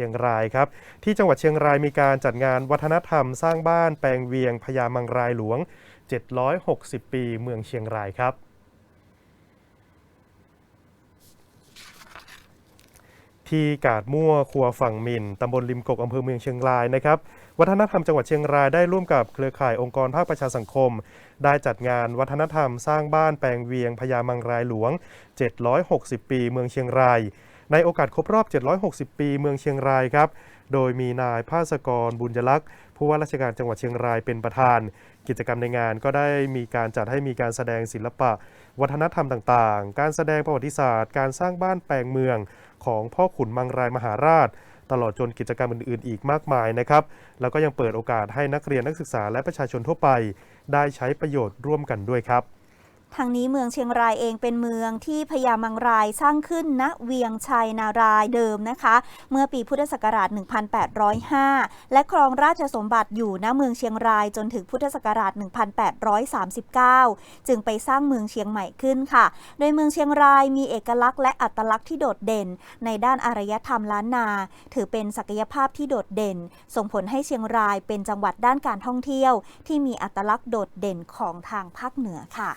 ชียงรายครับ ที่จังหวัดเชียงรายมีการจัดงานวัฒนธรรมสร้างบ้านแปลงเวียงพญามังรายหลวง 760 ปีเมืองเชียงรายครับที่กาดมั่วครัวฝั่งมินตำบลริมกกอำเภอเมืองเชียงรายนะครับ วัฒนธรรมจังหวัดเชียงรายได้ร่วมกับเครือข่ายองค์กรภาคประชาสังคม ได้จัดงานวัฒนธรรมสร้างบ้านแปลงเวียงพญามังรายหลวง 760 ปีเมืองเชียงราย ในโอกาสครบรอบ 760 ปีเมืองเชียงรายครับ โดยมีนายภาสกรบุญยลักษณ์ผู้ว่าราชการจังหวัดเชียงรายเป็นประธาน กิจกรรมในงานก็ได้มีการจัดให้มีการแสดงศิลปะ วัฒนธรรมต่างๆ การแสดงประวัติศาสตร์ การสร้างบ้านแปลงเมืองของพ่อขุนมังรายมหาราช ตลอดจนกิจกรรมอื่น ๆ อีกมากมายนะครับ แล้วก็ยังเปิดโอกาสให้นักเรียนนักศึกษาและประชาชนทั่วไป ได้ใช้ประโยชน์ร่วมกันด้วยครับ ทางนี้เมืองเชียงรายเองเป็นเมืองที่พญามังรายสร้างขึ้นณเวียงชัยนารายเดิมนะคะ เมื่อปีพุทธศักราช 1805 และครองราชสมบัติอยู่ณเมืองเชียงรายจนถึงพุทธศักราช 1839 จึงไปสร้างเมืองเชียงใหม่ขึ้นค่ะ โดยเมืองเชียงรายมีเอกลักษณ์และอัตลักษณ์ที่โดดเด่น ในด้านอารยธรรมล้านนา ถือเป็นศักยภาพที่โดดเด่น ส่งผลให้เชียงรายเป็นจังหวัดด้านการท่องเที่ยว ที่มีอัตลักษณ์โดดเด่นของทางภาคเหนือค่ะ